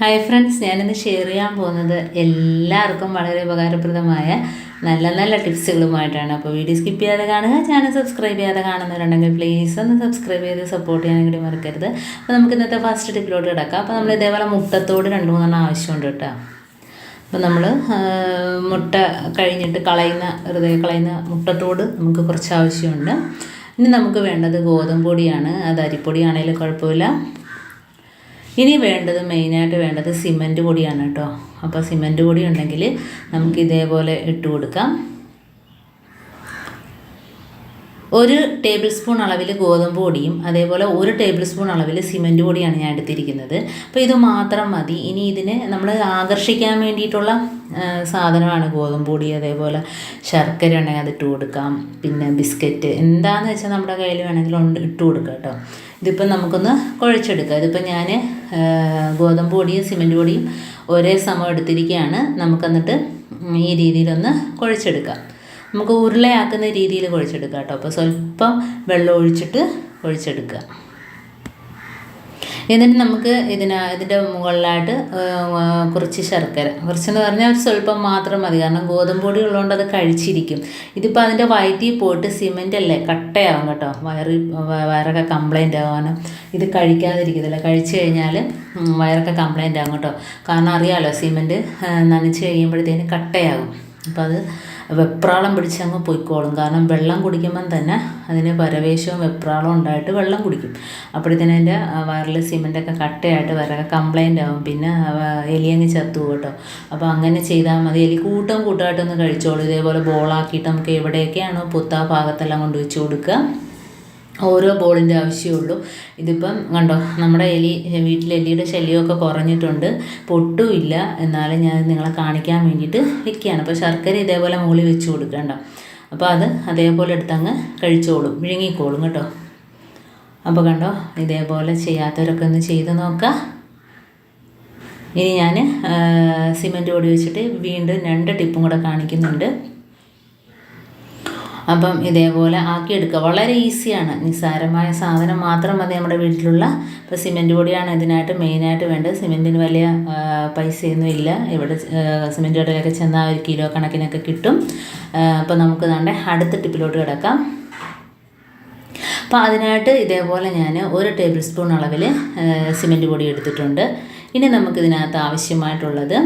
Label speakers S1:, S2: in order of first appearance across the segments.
S1: Hi friends ഞാനിന്ന് share ചെയ്യാൻ പോകുന്നത് എല്ലാവർക്കും വളരെ ഉപകാരപ്രദമായ നല്ല നല്ല ടിപ്സുകളുമായിട്ടാണ് അപ്പോൾ വീഡിയോ സ്കിപ്പ് ചെയ്യാതെ കാണുക ചാനൽ സബ്സ്ക്രൈബ് ചെയ്യാതെ കാണുന്നവരുണ്ടെങ്കിൽ പ്ലീസ് ഒന്ന് സബ്സ്ക്രൈബ് ചെയ്ത് സപ്പോർട്ട് ചെയ്യാൻ കൂടി മറക്കരുത്. അപ്പോൾ നമുക്ക് ഇന്നത്തെ ഫസ്റ്റ് ടിപ്പിലോട്ട് കിടക്കാം. അപ്പോൾ നമ്മൾ ഇതേപോലെ മുട്ടത്തോട് രണ്ട് മൂന്നെണ്ണം ആവശ്യമുണ്ട് കേട്ടോ. അപ്പോൾ നമ്മൾ മുട്ട കഴിഞ്ഞിട്ട് കളയുന്ന വെറുതെ കളയുന്ന മുട്ടത്തോട് നമുക്ക് കുറച്ച് ആവശ്യമുണ്ട്. ഇനി നമുക്ക് വേണ്ടത് ഗോതമ്പ് പൊടിയാണ്. അത് അരിപ്പൊടിയാണെങ്കിലും കുഴപ്പമില്ല. ഇനി വേണ്ടത് മെയിനായിട്ട് വേണ്ടത് സിമന്റ് പൊടിയാണ് കേട്ടോ. അപ്പോൾ സിമന്റ് പൊടി ഉണ്ടെങ്കിൽ നമുക്ക് ഇതേപോലെ ഇട്ട് കൊടുക്കാം. ഒരു ടേബിൾ സ്പൂൺ അളവിൽ ഗോതമ്പ് പൊടിയും അതേപോലെ ഒരു ടേബിൾ സ്പൂൺ അളവിൽ സിമന്റ് പൊടിയാണ് ഞാൻ എടുത്തിരിക്കുന്നത്. അപ്പോൾ ഇത് മാത്രം മതി. ഇനി ഇതിനെ നമ്മൾ ആകർഷിക്കാൻ വേണ്ടിയിട്ടുള്ള സാധനമാണ് ഗോതമ്പ് പൊടി അതേപോലെ ശർക്കര ഉണ്ടെങ്കിൽ അത് ഇട്ട് കൊടുക്കാം. പിന്നെ ബിസ്ക്കറ്റ്. എന്താണെന്ന് വെച്ചാൽ നമ്മുടെ കയ്യിൽ വേണമെങ്കിൽ ഉണ്ട് ഇട്ട് കൊടുക്കാം കേട്ടോ. ഇതിപ്പം നമുക്കൊന്ന് കുഴച്ചെടുക്കാം. ഇതിപ്പം ഞാൻ ഗോതമ്പ് പൊടിയും സിമന്റ് പൊടിയും ഒരേ സമം എടുത്തിരിക്കുകയാണ് നമുക്കെന്നിട്ട് ഈ രീതിയിലൊന്ന് കുഴച്ചെടുക്കാം. നമുക്ക് ഉരുളയാക്കുന്ന രീതിയിൽ കുഴച്ചെടുക്കാം കേട്ടോ. അപ്പോൾ സ്വല്പം വെള്ളം ഒഴിച്ചിട്ട് കുഴച്ചെടുക്കുക എന്നിട്ട് നമുക്ക് ഇതിന് ഇതിന്റെ മുകളിലായിട്ട് കുറച്ച് ശർക്കര. കുറച്ചെന്ന് പറഞ്ഞാൽ ഒരു സ്വല്പം മാത്രം മതി. കാരണം ഗോതമ്പ് പൊടി ഉള്ളതുകൊണ്ട് അത് കഴിച്ചിരിക്കും. ഇതിപ്പോൾ അതിന്റെ വയറ്റിൽ പോയിട്ട് സിമെന്റ് അല്ലേ കട്ടയാവും കേട്ടോ. വയറ് വയറൊക്കെ കംപ്ലൈന്റ് ആവാനും ഇത് കഴിക്കാതിരിക്കത്തില്ല. കഴിച്ചു കഴിഞ്ഞാൽ വയറൊക്കെ കംപ്ലൈന്റ് ആകും കേട്ടോ. കാരണം അറിയാമല്ലോ സിമെന്റ് നനച്ച് കഴിയുമ്പോഴത്തേന് കട്ടയാകും. അപ്പോൾ അത് വെപ്രാളം പിടിച്ചങ്ങ് പൊയ്ക്കോളും. കാരണം വെള്ളം കുടിക്കുമ്പം തന്നെ അതിന് പരവേശവും വെപ്രാളവും ഉണ്ടായിട്ട് വെള്ളം കുടിക്കും. അപ്പോഴത്തേനും അതിന്റെ വയറിൽ സിമെന്റൊക്കെ കട്ടയായിട്ട് വരക കംപ്ലൈന്റ് ആവും. പിന്നെ എലിയങ്ങ് ചത്തു കേട്ടോ. അപ്പോൾ അങ്ങനെ ചെയ്താൽ മതി. എലി കൂട്ടം കൂട്ടമായിട്ടൊന്ന് കഴിച്ചോളൂ. ഇതേപോലെ ബോളാക്കിയിട്ട് നമുക്ക് എവിടെയൊക്കെയാണോ പൊത്താ ഭാഗത്തെല്ലാം കൊണ്ട് വെച്ച് കൊടുക്കുക. ഓരോ ബോളിന്റെ ആവശ്യമുള്ളൂ ഇതിപ്പം കണ്ടോ നമ്മുടെ എലി വീട്ടിലെ എലിയുടെ ശല്യമൊക്കെ കുറഞ്ഞിട്ടുണ്ട്. പൊട്ടുമില്ല. എന്നാലും ഞാൻ നിങ്ങളെ കാണിക്കാൻ വേണ്ടിയിട്ട് വെക്കുകയാണ് അപ്പോൾ ശർക്കര ഇതേപോലെ മുകളിൽ വെച്ച് കൊടുക്കണ്ട അപ്പോൾ അത് അതേപോലെ എടുത്തങ്ങ് കഴിച്ചോളും. വിഴുങ്ങിക്കോളും കേട്ടോ. അപ്പോൾ കണ്ടോ ഇതേപോലെ ചെയ്യാത്തവരൊക്കെ ഒന്ന് ചെയ്ത് നോക്കുക ഇനി ഞാൻ സിമന്റ് പൊടി വെച്ചിട്ട് വീണ്ടും രണ്ട് ടിപ്പും കൂടെ കാണിക്കുന്നുണ്ട്. അപ്പം ഇതേപോലെ ആക്കിയെടുക്കുക. വളരെ ഈസിയാണ്. നിസ്സാരമായ സാധനം മാത്രം മതി നമ്മുടെ വീട്ടിലുള്ള. ഇപ്പോൾ സിമെന്റ് പൊടിയാണ് ഇതിനായിട്ട് മെയിനായിട്ട് വേണ്ടത്. സിമെന്റിന് വലിയ പൈസയൊന്നും ഇല്ല. ഇവിടെ സിമെന്റ് കടയിലൊക്കെ ചെന്നാൽ ഒരു കിലോ കണക്കിനൊക്കെ കിട്ടും. അപ്പോൾ നമുക്ക് നമ്മുടെ അടുത്ത ടിപ്പിലോട്ട് കിടക്കാം. അപ്പോൾ അതിനായിട്ട് ഇതേപോലെ ഞാൻ ഒരു ടേബിൾ സ്പൂൺ അളവിൽ സിമന്റ് പൊടി എടുത്തിട്ടുണ്ട്. ഇനി നമുക്കിതിനകത്ത് ആവശ്യമായിട്ടുള്ളത്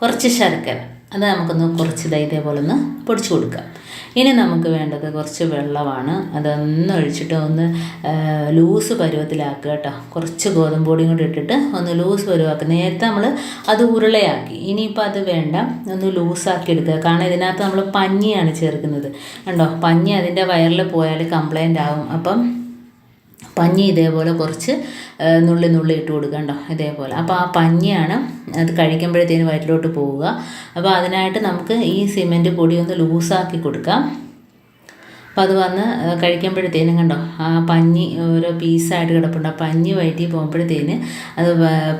S1: കുറച്ച് ശർക്കര. അത് നമുക്കൊന്ന് കുറച്ച് ഇതേപോലെ ഒന്ന് പൊടിച്ചു കൊടുക്കാം. ഇനി നമുക്ക് വേണ്ടത് കുറച്ച് വെള്ളമാണ്. അതൊന്ന് ഒഴിച്ചിട്ട് ഒന്ന് ലൂസ് പരുവത്തിലാക്കുക കേട്ടോ. കുറച്ച് ഗോതമ്പ് പൊടിയും കൂടി ഇട്ടിട്ട് ഒന്ന് ലൂസ് പരുവാക്കുക. നേരത്തെ നമ്മൾ അത് ഉരുളയാക്കി. ഇനിയിപ്പോൾ അത് വേണ്ട. ഒന്ന് ലൂസാക്കി എടുക്കുക. കാരണം ഇതിനകത്ത് നമ്മൾ പഞ്ഞിയാണ് ചേർക്കുന്നത്. കണ്ടോ? പഞ്ഞി അതിന്റെ വയറിൽ പോയാൽ കംപ്ലൈന്റ് ആകും അപ്പം പഞ്ഞി ഇതേപോലെ കുറച്ച് നുള്ളി നുള്ളി ഇട്ട് കൊടുക്കണ്ടോ ഇതേപോലെ. അപ്പോൾ ആ പഞ്ഞിയാണ് അത് കഴിക്കുമ്പോഴത്തേന് വയറ്റിലോട്ട് പോവുക. അപ്പോൾ അതിനായിട്ട് നമുക്ക് ഈ സിമെന്റ് പൊടി ഒന്ന് ലൂസാക്കി കൊടുക്കാം. അപ്പോൾ അത് വന്ന് കഴിക്കുമ്പോഴത്തേനും കണ്ടോ ആ പഞ്ഞി ഓരോ പീസായിട്ട് കിടപ്പുണ്ട്. ആ പഞ്ഞി വയറ്റിൽ പോകുമ്പോഴത്തേന് അത്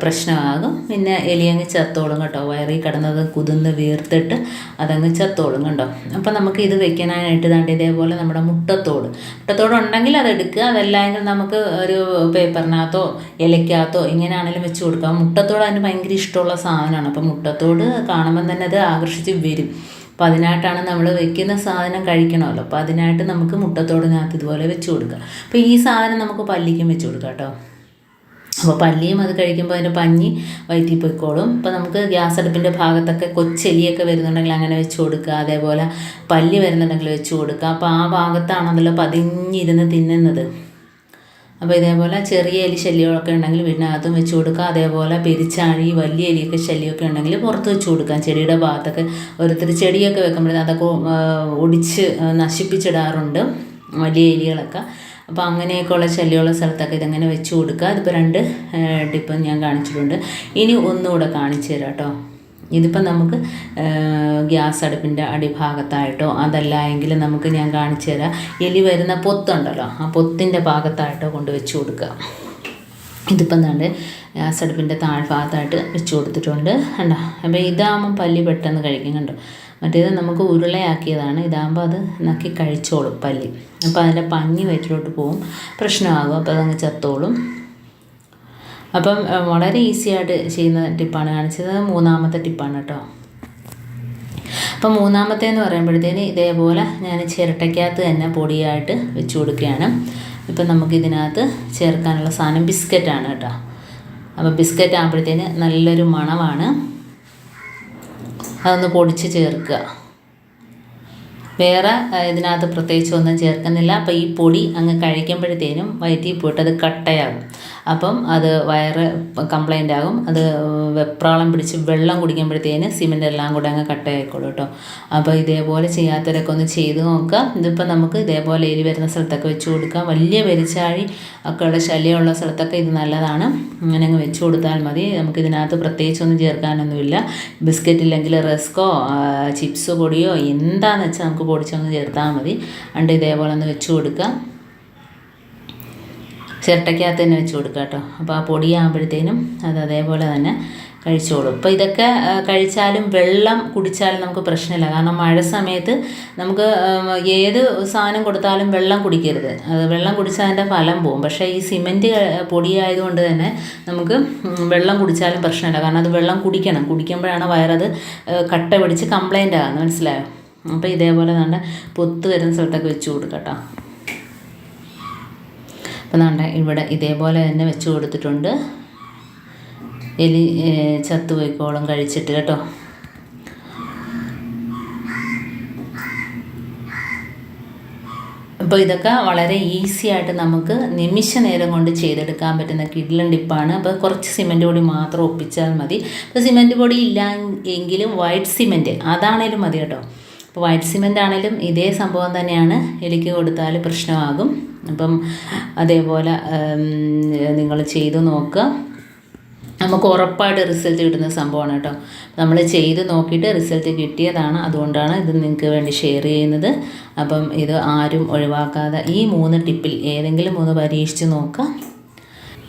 S1: പ്രശ്നമാകും. പിന്നെ എലിയങ്ങ് ചത്തോളും കേട്ടോ വയറി കിടന്നത് കുതിർന്ന് വീർത്തിട്ട് അതങ്ങ് ചത്തോളും കണ്ടോ. അപ്പോൾ നമുക്ക് ഇത് വെക്കാനായിട്ട് ദാണ്ട് ഇതേപോലെ നമ്മുടെ മുട്ടത്തോട്. മുട്ടത്തോട് ഉണ്ടെങ്കിൽ അത് എടുക്കുക. അതല്ലെങ്കിൽ നമുക്ക് ഒരു പേപ്പറിനകത്തോ ഇലയ്ക്കകത്തോ ഇങ്ങനെയാണെങ്കിലും വെച്ച് കൊടുക്കാം. മുട്ടത്തോട് അതിന് ഭയങ്കര ഇഷ്ടമുള്ള സാധനമാണ്. അപ്പോൾ മുട്ടത്തോട് കാണുമ്പം തന്നെ അത് ആകർഷിച്ച് വരും. അപ്പോൾ അതിനായിട്ടാണ് നമ്മൾ വെക്കുന്ന സാധനം കഴിക്കണമല്ലോ. അപ്പോൾ അതിനായിട്ട് നമുക്ക് മുട്ടത്തോടിനകത്ത് ഇതുപോലെ വെച്ച് കൊടുക്കുക അപ്പോൾ ഈ സാധനം നമുക്ക് പല്ലിക്കും വെച്ച് കൊടുക്കാം കേട്ടോ. അപ്പോൾ പല്ലിയും അത് കഴിക്കുമ്പോൾ അതിന്റെ പഞ്ഞി വയറ്റി പോയിക്കോളും. അപ്പോൾ നമുക്ക് ഗ്യാസ് അടുപ്പിന്റെ ഭാഗത്തൊക്കെ കൊച്ചെലിയൊക്കെ വരുന്നുണ്ടെങ്കിൽ അങ്ങനെ വെച്ച് കൊടുക്കുക. അതേപോലെ പല്ലി വരുന്നുണ്ടെങ്കിൽ വെച്ച് കൊടുക്കുക. അപ്പോൾ ആ ഭാഗത്താണല്ലോ പതിഞ്ഞിരുന്ന് തിന്നുന്നത്. അപ്പോൾ ഇതേപോലെ ചെറിയ എലി ശല്യമൊക്കെ ഉണ്ടെങ്കിൽ വീടിനകത്തും വെച്ച് കൊടുക്കുക. അതേപോലെ പെരിച്ചാഴി വലിയ എലിയൊക്കെ ശല്യമൊക്കെ ഉണ്ടെങ്കിൽ പുറത്ത് വെച്ച് കൊടുക്കാം ചെടിയുടെ ഭാഗത്തൊക്കെ ഓരോരുത്തർ ചെടിയൊക്കെ വെക്കുമ്പോഴേ അതൊക്കെ ഒടിച്ച് നശിപ്പിച്ചിടാറുണ്ട് വലിയ എലികളൊക്കെ. അപ്പോൾ അങ്ങനെയൊക്കെയുള്ള ശല്യമുള്ള സ്ഥലത്തൊക്കെ ഇതങ്ങനെ വെച്ച് കൊടുക്കുക. അതിപ്പോൾ രണ്ട് ടിപ്പും ഞാൻ കാണിച്ചിട്ടുണ്ട്. ഇനി ഒന്നുകൂടെ കാണിച്ചു തരാം കേട്ടോ. ഇതിപ്പം നമുക്ക് ഗ്യാസ് അടുപ്പിന്റെ അടിഭാഗത്തായിട്ടോ അതല്ല എങ്കിൽ നമുക്ക് ഞാൻ കാണിച്ചു തരാം. എലി വരുന്ന പൊത്തുണ്ടല്ലോ ആ പൊത്തിന്റെ ഭാഗത്തായിട്ടോ കൊണ്ട് വെച്ച് കൊടുക്കുക. ഇതിപ്പം എന്താണ്ട് ഗ്യാസ് അടുപ്പിന്റെ താഴ്ഭാഗത്തായിട്ട് വെച്ച് കൊടുത്തിട്ടുണ്ട്. കണ്ടോ? അപ്പോൾ ഇതാകുമ്പം പല്ലി പെട്ടെന്ന് കഴിക്കും കണ്ടോ? മറ്റേത് നമുക്ക് ഉരുളയാക്കിയതാണ്. ഇതാകുമ്പോൾ അത് നക്കി കഴിച്ചോളും പല്ലി. അപ്പോൾ അതിന്റെ പഞ്ഞി വയറ്റിലോട്ട് പോകും പ്രശ്നമാകും. അപ്പോൾ അതങ്ങ് ചത്തോളും. അപ്പം വളരെ ഈസി ആയിട്ട് ചെയ്യുന്ന ടിപ്പാണ്. കാണിച്ചത് മൂന്നാമത്തെ ടിപ്പാണ് കേട്ടോ. അപ്പം മൂന്നാമത്തേന്ന് പറയുമ്പോഴത്തേന് ഇതേപോലെ ഞാൻ ചിരട്ടയ്ക്കകത്ത് തന്നെ പൊടിയായിട്ട് വെച്ച് കൊടുക്കുകയാണ്. ഇപ്പം നമുക്ക് ഇതിനകത്ത് ചേർക്കാനുള്ള സാധനം ബിസ്ക്കറ്റാണ് കേട്ടോ. അപ്പോൾ ബിസ്ക്കറ്റ് ആകുമ്പോഴത്തേന് നല്ലൊരു മണമാണ്. അതൊന്ന് പൊടിച്ച് ചേർക്കുക. വേറെ ഇതിനകത്ത് പ്രത്യേകിച്ച് ഒന്നും ചേർക്കുന്നില്ല. അപ്പോൾ ഈ പൊടി അങ്ങ് കഴിക്കുമ്പോഴത്തേനും വയറ്റിൽ പോയിട്ട് അത് കട്ടയാകും. അപ്പം അത് വയറ് കംപ്ലൈന്റ് ആകും. അത് വെപ്രാളം പിടിച്ച് വെള്ളം കുടിക്കുമ്പോഴത്തേന് സിമെന്റ് എല്ലാം കൂടെ അങ്ങ് കട്ടയായിക്കോളും കേട്ടോ. അപ്പോൾ ഇതേപോലെ ചെയ്യാത്തവരൊക്കെ ഒന്ന് ചെയ്ത് നോക്കുക. ഇതിപ്പോൾ നമുക്ക് ഇതേപോലെ എരി വരുന്ന സ്ഥലത്തൊക്കെ വെച്ച് കൊടുക്കാം. വലിയ പെരിച്ചാഴി ഒക്കെ ഉള്ള ശല്യമുള്ള സ്ഥലത്തൊക്കെ ഇത് നല്ലതാണ്. അങ്ങനെ അങ്ങ് വെച്ച് കൊടുത്താൽ മതി. നമുക്ക് ഇതിനകത്ത് പ്രത്യേകിച്ചൊന്നും ചേർക്കാനൊന്നുമില്ല. ബിസ്ക്കറ്റ് ഇല്ലെങ്കിൽ റസ്കോ ചിപ്സ് പൊടിയോ എന്താണെന്ന് വെച്ചാൽ നമുക്ക് പൊടിച്ചൊന്ന് ചേർത്താൽ മതി. അണ്ട് ഇതേപോലെ ഒന്ന് വെച്ച് കൊടുക്കുക. ചിരട്ടയ്ക്കകത്ത് തന്നെ വെച്ച് കൊടുക്കുക കേട്ടോ. അപ്പോൾ ആ പൊടിയാകുമ്പോഴത്തേനും അത് അതേപോലെ തന്നെ കഴിച്ചോളും. ഇപ്പോൾ ഇതൊക്കെ കഴിച്ചാലും വെള്ളം കുടിച്ചാലും നമുക്ക് പ്രശ്നമില്ല. കാരണം മഴ സമയത്ത് നമുക്ക് ഏത് സാധനം കൊടുത്താലും വെള്ളം കുടിക്കരുത്. അത് വെള്ളം കുടിച്ചാൽ അതിന്റെ ഫലം പോകും പക്ഷേ ഈ സിമെന്റ് പൊടിയായതുകൊണ്ട് തന്നെ നമുക്ക് വെള്ളം കുടിച്ചാലും പ്രശ്നമില്ല. കാരണം അത് വെള്ളം കുടിക്കണം. കുടിക്കുമ്പോഴാണ് വയറത് കട്ട പിടിച്ച് കംപ്ലൈന്റ് ആകുന്നത്. മനസ്സിലായോ? അപ്പോൾ ഇതേപോലെ തന്നെ പൊത്ത് വരുന്ന സ്ഥലത്തൊക്കെ വെച്ച് കൊടുക്കാം കേട്ടോ. അപ്പം നമ്മുടെ ഇവിടെ ഇതേപോലെ തന്നെ വെച്ച് കൊടുത്തിട്ടുണ്ട്. എലി ചത്തുപോയിക്കോളും കഴിച്ചിട്ട് കേട്ടോ. അപ്പോൾ ഇതൊക്കെ വളരെ ഈസി ആയിട്ട് നമുക്ക് നിമിഷ നേരം കൊണ്ട് ചെയ്തെടുക്കാൻ പറ്റുന്ന കിഡ്ലൻ ടിപ്പാണ്. അപ്പോൾ കുറച്ച് സിമന്റ് പൊടി മാത്രം ഒപ്പിച്ചാൽ മതി. അപ്പോൾ സിമന്റ് പൊടി ഇല്ല എങ്കിലും വൈറ്റ് സിമന്റ് അതാണേലും മതി കേട്ടോ. അപ്പോൾ വൈറ്റ് സിമെന്റ് ആണെങ്കിലും ഇതേ സംഭവം തന്നെയാണ് എലിക്ക് കൊടുത്താൽ പ്രശ്നമാകും. അപ്പം അതേപോലെ നിങ്ങൾ ചെയ്തു നോക്കുക നമുക്ക് ഉറപ്പായിട്ട് റിസൾട്ട് കിട്ടുന്ന സംഭവമാണ് കേട്ടോ. നമ്മൾ ചെയ്ത് നോക്കിയിട്ട് റിസൾട്ട് കിട്ടിയതാണ്. അതുകൊണ്ടാണ് ഇത് നിങ്ങൾക്ക് വേണ്ടി ഷെയർ ചെയ്യുന്നത്. അപ്പം ഇത് ആരും ഒഴിവാക്കാതെ ഈ മൂന്ന് ടിപ്പിൽ ഏതെങ്കിലും ഒന്ന് പരീക്ഷിച്ച് നോക്കുക